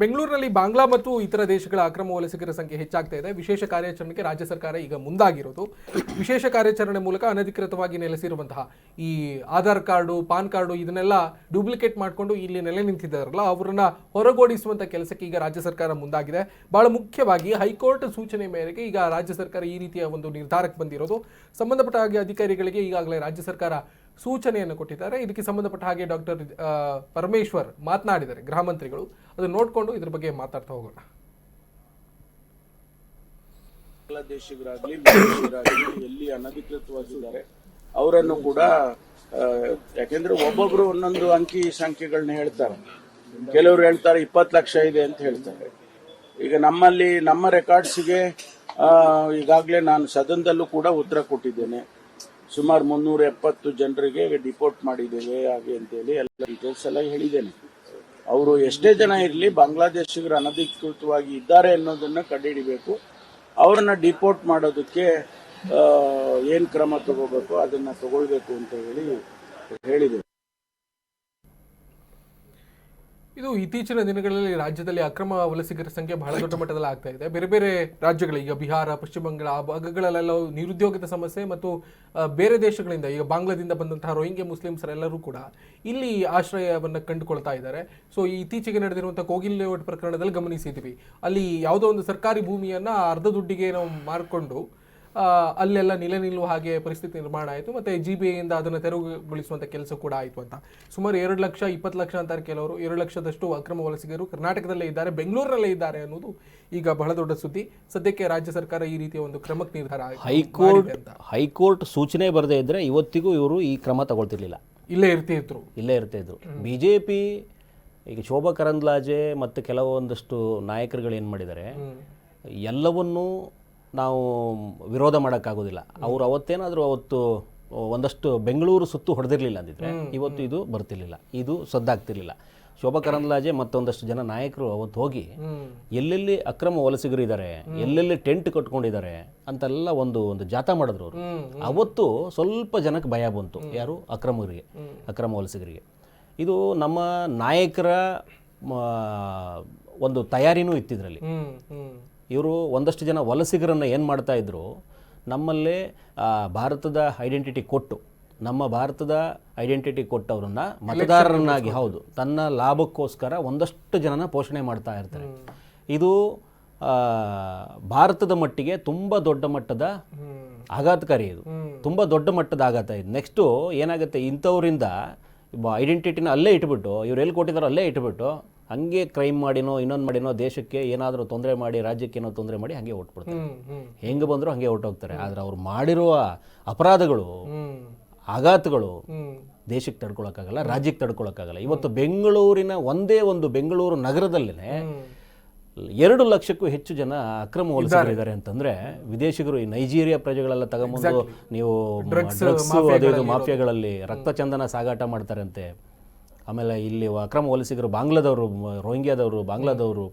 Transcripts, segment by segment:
ಬೆಂಗಳೂರಿನಲ್ಲಿ ಬಾಂಗ್ಲಾ ಮತ್ತು ಇತರ ದೇಶಗಳ ಅಕ್ರಮ ವಲಸಿಗರ ಸಂಖ್ಯೆ ಹೆಚ್ಚಾಗ್ತಾ ಇದೆ. ವಿಶೇಷ ಕಾರ್ಯಾಚರಣೆಗೆ ರಾಜ್ಯ ಸರ್ಕಾರ ಈಗ ಮುಂದಾಗಿರೋದು. ವಿಶೇಷ ಕಾರ್ಯಾಚರಣೆ ಮೂಲಕ ಅನಧಿಕೃತವಾಗಿ ನೆಲೆಸಿರುವಂತಹ ಈ ಆಧಾರ್ ಕಾರ್ಡು, ಪಾನ್ ಕಾರ್ಡು ಇದನ್ನೆಲ್ಲ ಡೂಪ್ಲಿಕೇಟ್ ಮಾಡಿಕೊಂಡು ಇಲ್ಲಿ ನೆಲೆ ನಿಂತಿದ್ದಾರಲ್ಲ, ಅವರನ್ನ ಹೊರಗೋಡಿಸುವಂಥ ಕೆಲಸಕ್ಕೆ ಈಗ ರಾಜ್ಯ ಸರ್ಕಾರ ಮುಂದಾಗಿದೆ. ಬಹಳ ಮುಖ್ಯವಾಗಿ ಹೈಕೋರ್ಟ್ ಸೂಚನೆ ಮೇರೆಗೆ ಈಗ ರಾಜ್ಯ ಸರ್ಕಾರ ಈ ರೀತಿಯ ಒಂದು ನಿರ್ಧಾರಕ್ಕೆ ಬಂದಿರೋದು. ಸಂಬಂಧಪಟ್ಟ ಹಾಗೆ ಅಧಿಕಾರಿಗಳಿಗೆ ಈಗಾಗಲೇ ರಾಜ್ಯ ಸರ್ಕಾರ ಸೂಚನೆಯನ್ನು ಕೊಟ್ಟಿದ್ದಾರೆ. ಇದಕ್ಕೆ ಸಂಬಂಧಪಟ್ಟ ಹಾಗೆ ಡಾಕ್ಟರ್ ಪರಮೇಶ್ವರ್ ಮಾತನಾಡಿದ್ದಾರೆ ಗೃಹ ಮಂತ್ರಿಗಳು. ಅದನ್ನು ನೋಡಿಕೊಂಡು ಇದ್ರ ಬಗ್ಗೆ ಮಾತಾಡ್ತಾ ಹೋಗೋಣ. ಬಾಂಗ್ಲಾದೇಶಿಗರಾಗ್ಲಿ ಎಲ್ಲಿ ಅನಧಿಕೃತವಾಗಿದ್ದಾರೆ, ಅವರನ್ನು ಕೂಡ ಯಾಕೆಂದ್ರೆ ಒಬ್ಬೊಬ್ರು ಒಂದೊಂದು ಅಂಕಿ ಸಂಖ್ಯೆಗಳನ್ನ ಹೇಳ್ತಾರೆ. ಕೆಲವರು ಹೇಳ್ತಾರೆ ಇಪ್ಪತ್ತು ಲಕ್ಷ ಇದೆ ಅಂತ ಹೇಳ್ತಾರೆ. ಈಗ ನಮ್ಮಲ್ಲಿ, ನಮ್ಮ ರೆಕಾರ್ಡ್ಸ್ಗೆ ಈಗಾಗಲೇ ನಾನು ಸದನದಲ್ಲೂ ಕೂಡ ಉತ್ತರ ಕೊಟ್ಟಿದ್ದೇನೆ. ಸುಮಾರು ಮುನ್ನೂರ ಎಪ್ಪತ್ತು ಜನರಿಗೆ ಡಿಪೋರ್ಟ್ ಮಾಡಿದ್ದೇವೆ ಹಾಗೆ ಅಂತೇಳಿ ಎಲ್ಲ ಡೀಟೇಲ್ಸ್ ಎಲ್ಲ ಹೇಳಿದ್ದೇನೆ. ಅವರು ಎಷ್ಟೇ ಜನ ಇರಲಿ ಬಾಂಗ್ಲಾದೇಶಿಗರು ಅನಧಿಕೃತವಾಗಿ ಇದ್ದಾರೆ ಅನ್ನೋದನ್ನ ಕಂಡುಹಿಡಿಬೇಕು. ಅವರನ್ನು ಡಿಪೋರ್ಟ್ ಮಾಡೋದಕ್ಕೆ ಏನು ಕ್ರಮ ತಗೋಬೇಕು, ಅದನ್ನ ತಗೊಳ್ಬೇಕು ಅಂತ ಹೇಳಿ ಹೇಳಿದೆ ಇದು ಇತ್ತೀಚಿನ ದಿನಗಳಲ್ಲಿ ರಾಜ್ಯದಲ್ಲಿ ಅಕ್ರಮ ವಲಸಿಗರ ಸಂಖ್ಯೆ ಬಹಳ ದೊಡ್ಡ ಮಟ್ಟದಲ್ಲಿ ಆಗ್ತಾ ಇದೆ. ಬೇರೆ ಬೇರೆ ರಾಜ್ಯಗಳು, ಈಗ ಬಿಹಾರ, ಪಶ್ಚಿಮ ಬಂಗಾಳ, ಆ ಭಾಗಗಳಲ್ಲೆಲ್ಲ ನಿರುದ್ಯೋಗದ ಸಮಸ್ಯೆ ಮತ್ತು ಬೇರೆ ದೇಶಗಳಿಂದ, ಈಗ ಬಾಂಗ್ಲಾದಿಂದ ಬಂದಂತಹ ರೋಹಿಂಗ್ಯ ಮುಸ್ಲಿಮ್ಸರೆಲ್ಲರೂ ಕೂಡ ಇಲ್ಲಿ ಆಶ್ರಯವನ್ನು ಕಂಡುಕೊಳ್ತಾ ಇದ್ದಾರೆ. ಸೊ ಈ ಇತ್ತೀಚೆಗೆ ನಡೆದಿರುವಂತಹ ಕೋಗಿಲ್ ಲೇಔಟ್ ಪ್ರಕರಣದಲ್ಲಿ ಗಮನಿಸಿದ್ವಿ ಅಲ್ಲಿ ಯಾವುದೋ ಒಂದು ಸರ್ಕಾರಿ ಭೂಮಿಯನ್ನ ಅರ್ಧ ದುಡ್ಡಿಗೆ ನಾವು ಮಾರ್ಕೊಂಡು ಅಲ್ಲೆಲ್ಲ ನಿಲೆ ನಿಲ್ಲುವ ಹಾಗೆ ಪರಿಸ್ಥಿತಿ ನಿರ್ಮಾಣ ಆಯಿತು. ಮತ್ತೆ ಜಿ ಬಿ ಐಯಿಂದ ಅದನ್ನು ತೆರವುಗೊಳಿಸುವಂತ ಕೆಲಸ ಕೂಡ ಆಯಿತು ಅಂತ. ಸುಮಾರು ಎರಡು ಲಕ್ಷ ಇಪ್ಪತ್ತು ಲಕ್ಷ ಅಂತಾರೆ ಕೆಲವರು. ಎರಡು ಲಕ್ಷದಷ್ಟು ಅಕ್ರಮ ವಲಸಿಗರು ಕರ್ನಾಟಕದಲ್ಲೇ ಇದ್ದಾರೆ ಬೆಂಗಳೂರಲ್ಲೇ ಇದ್ದಾರೆ ಅನ್ನೋದು ಈಗ ಬಹಳ ದೊಡ್ಡ ಸುದ್ದಿ. ಸದ್ಯಕ್ಕೆ ರಾಜ್ಯ ಸರ್ಕಾರ ಈ ರೀತಿಯ ಒಂದು ಕ್ರಮಕ್ಕೆ ನಿರ್ಧಾರ ಹೈಕೋರ್ಟ್ ಹೈಕೋರ್ಟ್ ಸೂಚನೆ ಬರದೇ ಇದ್ದರೆ ಇವತ್ತಿಗೂ ಇವರು ಈ ಕ್ರಮ ತಗೊಳ್ತಿರ್ಲಿಲ್ಲ. ಇಲ್ಲೇ ಇರ್ತಿದ್ರು ಇಲ್ಲೇ ಇರ್ತಿದ್ರು ಬಿ ಜೆ ಪಿ ಈಗ ಶೋಭಾ ಕರಂದ್ಲಾಜೆ ಮತ್ತು ಕೆಲವೊಂದಷ್ಟು ನಾಯಕರುಗಳು ಏನು ಮಾಡಿದ್ದಾರೆ ಎಲ್ಲವನ್ನೂ ನಾವು ವಿರೋಧ ಮಾಡೋಕ್ಕಾಗೋದಿಲ್ಲ. ಅವರು ಅವತ್ತೇನಾದರೂ ಅವತ್ತು ಒಂದಷ್ಟು ಬೆಂಗಳೂರು ಸುತ್ತು ಹೊಡೆದಿರಲಿಲ್ಲ ಅಂದಿದ್ರೆ ಇವತ್ತು ಇದು ಬರ್ತಿರ್ಲಿಲ್ಲ. ಇದು ಸದ್ದಾಗ್ತಿರ್ಲಿಲ್ಲ. ಶೋಭಾ ಕರಂದ್ಲಾಜೆ ಮತ್ತೊಂದಷ್ಟು ಜನ ನಾಯಕರು ಅವತ್ತು ಹೋಗಿ ಎಲ್ಲೆಲ್ಲಿ ಅಕ್ರಮ ವಲಸಿಗರು ಇದ್ದಾರೆ ಎಲ್ಲೆಲ್ಲಿ ಟೆಂಟ್ ಕಟ್ಕೊಂಡಿದ್ದಾರೆ ಅಂತೆಲ್ಲ ಒಂದು ಒಂದು ಜಾಥಾ ಮಾಡಿದ್ರು ಅವರು. ಅವತ್ತು ಸ್ವಲ್ಪ ಜನಕ್ಕೆ ಭಯ ಬಂತು ಯಾರು? ಅಕ್ರಮರಿಗೆ ಅಕ್ರಮ ವಲಸಿಗರಿಗೆ. ಇದು ನಮ್ಮ ನಾಯಕರ ಒಂದು ತಯಾರಿನೂ ಇತ್ತಿದ್ರಲ್ಲಿ. ಇವರು ಒಂದಷ್ಟು ಜನ ವಲಸಿಗರನ್ನು ಏನು ಮಾಡ್ತಾ ಇದ್ರು ನಮ್ಮಲ್ಲೇ ಭಾರತದ ಐಡೆಂಟಿಟಿ ಕೊಟ್ಟು ನಮ್ಮ ಭಾರತದ ಐಡೆಂಟಿಟಿ ಕೊಟ್ಟವ್ರನ್ನ ಮತದಾರರನ್ನಾಗಿ ಹೌದು ತನ್ನ ಲಾಭಕ್ಕೋಸ್ಕರ ಒಂದಷ್ಟು ಜನನ ಪೋಷಣೆ ಮಾಡ್ತಾ ಇರ್ತಾರೆ. ಇದು ಭಾರತದ ಮಟ್ಟಿಗೆ ತುಂಬ ದೊಡ್ಡ ಮಟ್ಟದ ಆಘಾತಕಾರಿ ಇದು. ತುಂಬ ದೊಡ್ಡ ಮಟ್ಟದ ಆಘಾತ ಇದು. ನೆಕ್ಸ್ಟು ಏನಾಗುತ್ತೆ ಇಂಥವರಿಂದ ಐಡೆಂಟಿಟಿನ ಅಲ್ಲೇ ಇಟ್ಬಿಟ್ಟು ಇವ್ರು ಎಲ್ಲಿ ಕೊಟ್ಟಿದ್ದಾರೋ ಅಲ್ಲೇ ಇಟ್ಬಿಟ್ಟು ಹಂಗೆ ಕ್ರೈಮ್ ಮಾಡಿನೋ ಇನ್ನೊಂದು ಮಾಡಿನೋ ದೇಶಕ್ಕೆ ಏನಾದರೂ ತೊಂದರೆ ಮಾಡಿ ರಾಜ್ಯಕ್ಕೆ ಏನೋ ತೊಂದರೆ ಮಾಡಿ ಹಂಗೆ ಹೊಟ್ಬಿಡ್ತಾರೆ ಹೆಂಗೆ ಬಂದರೂ ಹಂಗೆ ಹೋಗ್ತಾರೆ ಆದರೆ ಅವ್ರು ಮಾಡಿರುವ ಅಪರಾಧಗಳು ಆಘಾತಗಳು ದೇಶಕ್ಕೆ ತಡ್ಕೊಳಕ್ಕಾಗಲ್ಲ ರಾಜ್ಯಕ್ಕೆ ತಡ್ಕೊಳಕ್ಕಾಗಲ್ಲ. ಇವತ್ತು ಬೆಂಗಳೂರಿನ ಒಂದೇ ಒಂದು ಬೆಂಗಳೂರು ನಗರದಲ್ಲೇ ಎರಡು ಲಕ್ಷಕ್ಕೂ ಹೆಚ್ಚು ಜನ ಅಕ್ರಮ ವಲಸಿಗರಿದ್ದಾರೆ ಅಂತಂದ್ರೆ ವಿದೇಶಿಗರು ಈ ನೈಜೀರಿಯಾ ಪ್ರಜೆಗಳೆಲ್ಲ ತಗೊಂಬಂದು ನೀವು ಡ್ರಗ್ಸ್ ಅದು ಇದು ಮಾಫಿಯಾಗಳಲ್ಲಿ ರಕ್ತಚಂದನ ಸಾಗಾಟ ಮಾಡ್ತಾರಂತೆ. ಆಮೇಲೆ ಇಲ್ಲಿ ಅಕ್ರಮ ವಲಸಿಗರು ಬಾಂಗ್ಲಾದವರು ರೋಹಿಂಗ್ಯಾದವರು ಬಾಂಗ್ಲಾದವರು.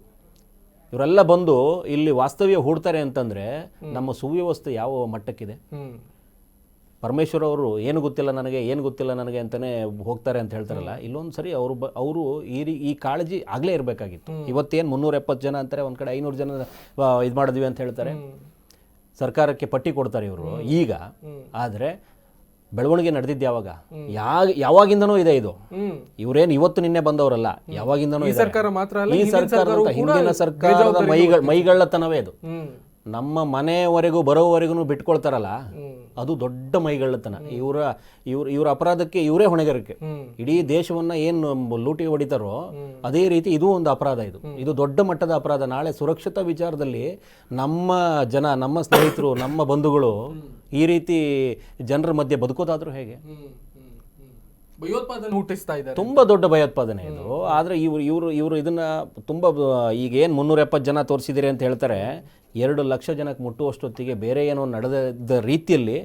ಇವರೆಲ್ಲ ಬಂದು ಇಲ್ಲಿ ವಾಸ್ತವ್ಯ ಹೂಡ್ತಾರೆ ಅಂತಂದ್ರೆ ನಮ್ಮ ಸುವ್ಯವಸ್ಥೆ ಯಾವ ಮಟ್ಟಕ್ಕಿದೆ? ಪರಮೇಶ್ವರ್ ಅವರು ಏನು ಗೊತ್ತಿಲ್ಲ ನನಗೆ ಏನು ಗೊತ್ತಿಲ್ಲ ನನಗೆ ಅಂತಾನೆ ಹೋಗ್ತಾರೆ ಅಂತ ಹೇಳ್ತಾರಲ್ಲ. ಇಲ್ಲೊಂದು ಸರಿ ಅವರು ಬ ಅವರು ಈ ರೀ- ಈ ಕಾಳಜಿ ಆಗಲೇ ಇರಬೇಕಾಗಿತ್ತು. ಇವತ್ತೇನು ಮುನ್ನೂರ ಎಪ್ಪತ್ತು ಜನ ಅಂತಾರೆ ಒಂದು ಕಡೆ ಐನೂರು ಜನ ಇದು ಮಾಡಿದ್ವಿ ಅಂತ ಹೇಳ್ತಾರೆ. ಸರ್ಕಾರಕ್ಕೆ ಪಟ್ಟಿ ಕೊಡ್ತಾರೆ ಇವರು ಈಗ. ಆದರೆ ಬೆಳವಣಿಗೆ ನಡೆದಿದ್ದು ಯಾವಾಗ? ಯಾವ ಯಾವಾಗಿಂದನೂ ಇದೆ ಇದು. ಇವರೇನು ಇವತ್ತು ನಿನ್ನೆ ಬಂದವರಲ್ಲ ಯಾವಾಗಿಂದನೂ ಸರ್ಕಾರ ಮಾತ್ರ ಅಲ್ಲ ಈ ಸರ್ಕಾರ ಅಂತ ಹಿಂದಿನ ಸರ್ಕಾರದ ಮೈಗಳ ಮೈಗಳ್ಳತನವೇ ಇದು. ನಮ್ಮ ಮನೆಯವರೆಗೂ ಬರೋವರೆಗೂ ಬಿಟ್ಕೊಳ್ತಾರಲ್ಲ. ಅದು ದೊಡ್ಡ ಮೈಗಳ್ಳತನ. ಇವರ ಇವ್ರ ಇವರ ಅಪರಾಧಕ್ಕೆ ಇವರೇ ಹೊಣೆಗಾರಿಕೆ. ಇಡೀ ದೇಶವನ್ನ ಏನು ಲೂಟಿ ಹೊಡಿತಾರೋ ಅದೇ ರೀತಿ ಇದು ಒಂದು ಅಪರಾಧ ಇದು. ಇದು ದೊಡ್ಡ ಮಟ್ಟದ ಅಪರಾಧ. ನಾಳೆ ಸುರಕ್ಷತಾ ವಿಚಾರದಲ್ಲಿ ನಮ್ಮ ಜನ ನಮ್ಮ ಸ್ನೇಹಿತರು ನಮ್ಮ ಬಂಧುಗಳು ಈ ರೀತಿ ಜನರ ಮಧ್ಯೆ ಬದುಕೋದಾದ್ರೂ ಹೇಗೆ? ಭಯೋತ್ಪಾದನೆ ಹುಟ್ಟಿಸ್ತಾ ಇದ್ದಾರೆ. ತುಂಬಾ ದೊಡ್ಡ ಭಯೋತ್ಪಾದನೆ ಇದು. ಆದ್ರೆ ಇವ್ರು ಇವರು ಇವರು ಇದನ್ನ ತುಂಬಾ ಈಗ ಏನ್ ಮುನ್ನೂರ ಎಪ್ಪತ್ತು ಜನ ತೋರಿಸಿದಿರಿ ಅಂತ ಹೇಳ್ತಾರೆ. ಎರಡು ಲಕ್ಷ ಜನಕ್ಕೆ ಮುಟ್ಟುವಷ್ಟೊತ್ತಿಗೆ ಬೇರೆ ಏನೋ ನಡೆದ ರೀತಿಯಲ್ಲಿ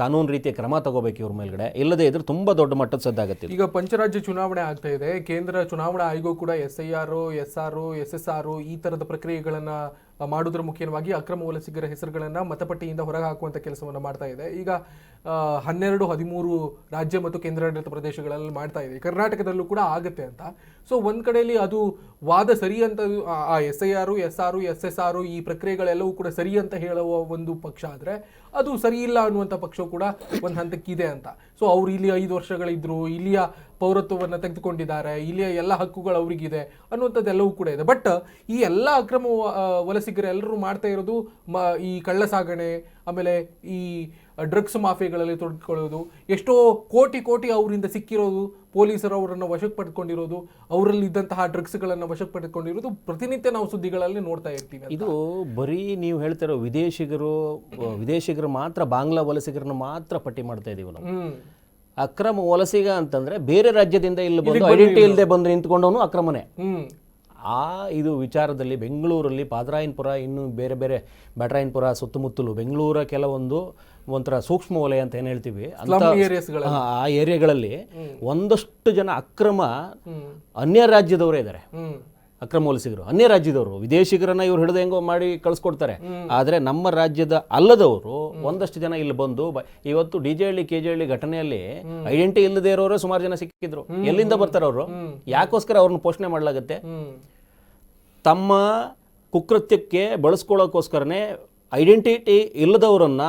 ಕಾನೂನು ರೀತಿಯ ಕ್ರಮ ತಗೋಬೇಕು ಇವ್ರ ಮೇಲ್ಗಡೆ. ಇಲ್ಲದೆ ಇದ್ರೆ ತುಂಬಾ ದೊಡ್ಡ ಮಟ್ಟದ ಸದ್ದಾಗುತ್ತೆ. ಈಗ ಪಂಚರಾಜ್ಯ ಚುನಾವಣೆ ಆಗ್ತಾ ಇದೆ. ಕೇಂದ್ರ ಚುನಾವಣಾ ಆಯೋಗ ಕೂಡ S I R S R S S R ಈ ತರದ ಪ್ರಕ್ರಿಯೆಗಳನ್ನ ಮಾಡುವುದರ ಮುಖ್ಯವಾಗಿ ಅಕ್ರಮ ವಲಸಿಗರ ಹೆಸರುಗಳನ್ನು ಮತಪಟ್ಟಿಯಿಂದ ಹೊರಗೆ ಹಾಕುವಂಥ ಕೆಲಸವನ್ನು ಮಾಡ್ತಾ ಇದೆ. ಈಗ ಹನ್ನೆರಡು, ಹದಿಮೂರು ರಾಜ್ಯ ಮತ್ತು ಕೇಂದ್ರಾಡಳಿತ ಪ್ರದೇಶಗಳಲ್ಲಿ ಮಾಡ್ತಾ ಇದೆ. ಕರ್ನಾಟಕದಲ್ಲೂ ಕೂಡ ಆಗುತ್ತೆ ಅಂತ. ಸೊ ಒಂದು ಕಡೆಯಲ್ಲಿ ಅದು ವಾದ ಸರಿ ಅಂತ, ಆ S I R S R S S R ಈ ಪ್ರಕ್ರಿಯೆಗಳೆಲ್ಲವೂ ಕೂಡ ಸರಿ ಅಂತ ಹೇಳುವ ಒಂದು ಪಕ್ಷ ಆದರೆ ಅದು ಸರಿ ಇಲ್ಲ ಅನ್ನುವಂಥ ಪಕ್ಷ ಕೂಡ ಒಂದು ಹಂತಕ್ಕಿದೆ ಅಂತ. ಸೊ ಅವ್ರು ಇಲ್ಲಿ ಐದು ವರ್ಷಗಳಿದ್ದರು ಇಲ್ಲಿಯ ಪೌರತ್ವವನ್ನು ತೆಗೆದುಕೊಂಡಿದ್ದಾರೆ ಇಲ್ಲಿಯ ಎಲ್ಲ ಹಕ್ಕುಗಳು ಅವರಿಗಿದೆ ಅನ್ನುವಂಥದ್ದೆಲ್ಲವೂ ಕೂಡ ಇದೆ. ಬಟ್ ಈ ಎಲ್ಲ ಅಕ್ರಮ ವಲಸಿಗರು ಎಲ್ಲರೂ ಮಾಡ್ತಾ ಇರೋದು ಮ ಈ ಕಳ್ಳ ಸಾಗಣೆ ಆಮೇಲೆ ಈ ಡ್ರಗ್ಸ್ ಮಾಫಿಯಾಗಳಲ್ಲಿ ತೊಡ್ಕೊಳ್ಳೋದು ಎಷ್ಟೋ ಕೋಟಿ ಕೋಟಿ ಅವರಿಂದ ಸಿಕ್ಕಿರೋದು ಪೊಲೀಸರು ಅವರನ್ನು ವಶಕ್ಕೆ ಪಡ್ಕೊಂಡಿರೋದು ಅವರಲ್ಲಿ ಇದ್ದಂತಹ ಡ್ರಗ್ಸ್ಗಳನ್ನು ವಶಕ್ಕೆ ಪಡೆದುಕೊಂಡಿರೋದು ಪ್ರತಿನಿತ್ಯ ನಾವು ಸುದ್ದಿಗಳಲ್ಲಿ ನೋಡ್ತಾ ಇರ್ತೀವಿ. ಇದು ಬರೀ ನೀವು ಹೇಳ್ತಿರೋ ವಿದೇಶಿಗರು ವಿದೇಶಿಗರು ಮಾತ್ರ ಬಾಂಗ್ಲಾ ವಲಸಿಗರನ್ನು ಮಾತ್ರ ಪಟ್ಟಿ ಮಾಡ್ತಾ ಇದೀವಿ ನಾವು ಅಕ್ರಮ ವಲಸಿಗ ಅಂತಂದ್ರೆ ಬೇರೆ ರಾಜ್ಯದಿಂದ ಇಲ್ಲಿ ಬಂದು ಐಡೆಂಟಿ ಇಲ್ಲದೆ ಬಂದು ನಿಂತ್ಕೊಂಡವನು ಅಕ್ರಮನೇ. ಆ ಇದು ವಿಚಾರದಲ್ಲಿ ಬೆಂಗಳೂರಲ್ಲಿ ಪಾದರಾಯನಪುರ ಇನ್ನು ಬೇರೆ ಬೇರೆ ಬ್ಯಾಟರಾಯನಪುರ ಸುತ್ತಮುತ್ತಲು ಬೆಂಗಳೂರ ಕೆಲವೊಂದು ಒಂಥರ ಸೂಕ್ಷ್ಮ ವಲಯ ಅಂತ ಏನು ಹೇಳ್ತೀವಿ. ಆ ಏರಿಯಾಗಳಲ್ಲಿ ಒಂದಷ್ಟು ಜನ ಅಕ್ರಮ ಅನ್ಯ ರಾಜ್ಯದವರೇ ಇದ್ದಾರೆ ಅಕ್ರಮ ವಲಸಿಗರು ಅನ್ಯ ರಾಜ್ಯದವರು, ವಿದೇಶಿಗರನ್ನ ಇವ್ರು ಹಿಡಿದು ಹೆಂಗೋ ಮಾಡಿ ಕಳಿಸ್ಕೊಡ್ತಾರೆ. ಆದರೆ ನಮ್ಮ ರಾಜ್ಯದ ಅಲ್ಲದವರು ಒಂದಷ್ಟು ಜನ ಇಲ್ಲಿ ಬಂದು ಇವತ್ತು D J Halli, K J Halli ಘಟನೆಯಲ್ಲಿ ಐಡೆಂಟಿ ಇಲ್ಲದೆ ಇರೋರೇ ಸುಮಾರು ಜನ ಸಿಕ್ಕಿದ್ರು. ಎಲ್ಲಿಂದ ಬರ್ತಾರೆ ಅವರು? ಯಾಕೋಸ್ಕರ ಅವ್ರನ್ನ ಪೋಷಣೆ ಮಾಡಲಾಗುತ್ತೆ? ತಮ್ಮ ಕುಕೃತ್ಯಕ್ಕೆ ಬಳಸ್ಕೊಳ್ಳೋಕ್ಕೋಸ್ಕರನೇ ಐಡೆಂಟಿಟಿ ಇಲ್ಲದವರನ್ನ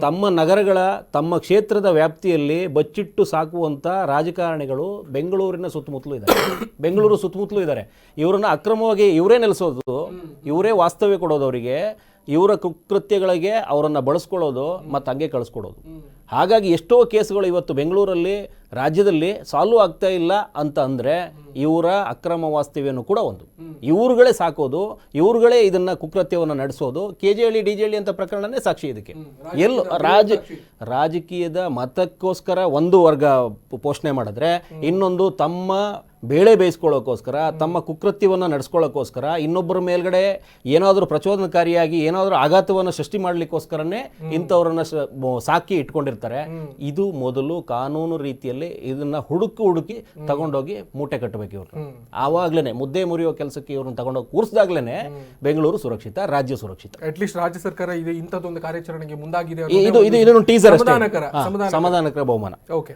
ತಮ್ಮ ನಗರಗಳ, ತಮ್ಮ ಕ್ಷೇತ್ರದ ವ್ಯಾಪ್ತಿಯಲ್ಲಿ ಬಚ್ಚಿಟ್ಟು ಸಾಕುವಂತ ರಾಜಕಾರಣಿಗಳು ಬೆಂಗಳೂರಿನ ಸುತ್ತಮುತ್ತಲೂ ಇದ್ದಾರೆ. ಬೆಂಗಳೂರು ಸುತ್ತಮುತ್ತಲೂ ಇದ್ದಾರೆ. ಇವರನ್ನ ಅಕ್ರಮವಾಗಿ ಇವರೇ ನೆಲೆಸೋದು, ಇವರೇ ವಾಸ್ತವ್ಯ ಕೊಡೋದು ಅವರಿಗೆ, ಇವರ ಕುಕೃತ್ಯಗಳಿಗೆ ಅವರನ್ನು ಬಳಸ್ಕೊಳ್ಳೋದು ಮತ್ತು ಹಂಗೆ ಕಳಿಸ್ಕೊಡೋದು. ಹಾಗಾಗಿ ಎಷ್ಟೋ ಕೇಸ್ಗಳು ಇವತ್ತು ಬೆಂಗಳೂರಲ್ಲಿ ರಾಜ್ಯದಲ್ಲಿ ಸಾಲ್ವ್ ಆಗ್ತಾ ಇಲ್ಲ ಅಂತ ಅಂದರೆ ಇವರ ಅಕ್ರಮ ವಾಸ್ತವ್ಯನೂ ಕೂಡ ಒಂದು. ಇವ್ರುಗಳೇ ಸಾಕೋದು ಇವ್ರುಗಳೇ ಇದನ್ನು ಕುಕೃತ್ಯವನ್ನು ನಡೆಸೋದು K J Halli D J Halli ಅಂತ ಪ್ರಕರಣನೇ ಸಾಕ್ಷಿ ಇದಕ್ಕೆ. ಎಲ್ಲ ರಾಜ ರಾಜಕೀಯದ ಮತಕ್ಕೋಸ್ಕರ ಒಂದು ವರ್ಗ ಪೋಷಣೆ ಮಾಡಿದ್ರೆ ಇನ್ನೊಂದು ತಮ್ಮ ಬೇಳೆ ಬೇಯಿಸ್ಕೊಳ್ಳೋಕ್ಕೋಸ್ಕರ ತಮ್ಮ ಕುಕೃತ್ಯವನ್ನು ನಡೆಸ್ಕೊಳ್ಳೋಕ್ಕೋಸ್ಕರ ಇನ್ನೊಬ್ಬರ ಮೇಲ್ಗಡೆ ಏನಾದರೂ ಪ್ರಚೋದನಕಾರಿಯಾಗಿ ಏನಾದರೂ ಆಘಾತವನ್ನು ಸೃಷ್ಟಿ ಮಾಡ್ಲಿಕ್ಕೋಸ್ಕರನೇ ಇಂಥವ್ರನ್ನ ಸಾಕಿ ಇಟ್ಕೊಂಡಿರ್ತಾರೆ. ಇದು ಮೊದಲು ಕಾನೂನು ರೀತಿಯಲ್ಲಿ ಇದನ್ನ ಹುಡುಕಿ ಹುಡುಕಿ ತಗೊಂಡೋಗಿ ಮೂಟೆ ಕಟ್ಟಬೇಕು ಇವ್ರು. ಆವಾಗ್ಲೇನೆ ಮುದ್ದೆ ಮುರಿಯೋ ಕೆಲಸಕ್ಕೆ ಇವ್ರನ್ನ ತಗೊಂಡೋಗಿ ಕೂರಿಸಿದಾಗ್ಲೇನೆ ಬೆಂಗಳೂರು ಸುರಕ್ಷಿತ ರಾಜ್ಯ ಸುರಕ್ಷಿತ. ಅಟ್ಲೀಸ್ಟ್ ರಾಜ್ಯ ಸರ್ಕಾರ ಇದು ಇಂಥದ್ದೊಂದು ಕಾರ್ಯಾಚರಣೆಗೆ ಮುಂದಾಗಿದೆ ಇದು ಇದು ಇದನ್ನು ಟೀಸರ್ ಸಮಾಧಾನಕರ ಸಮಾಧಾನಕರ. ಬಹುಮಾನ. ಓಕೆ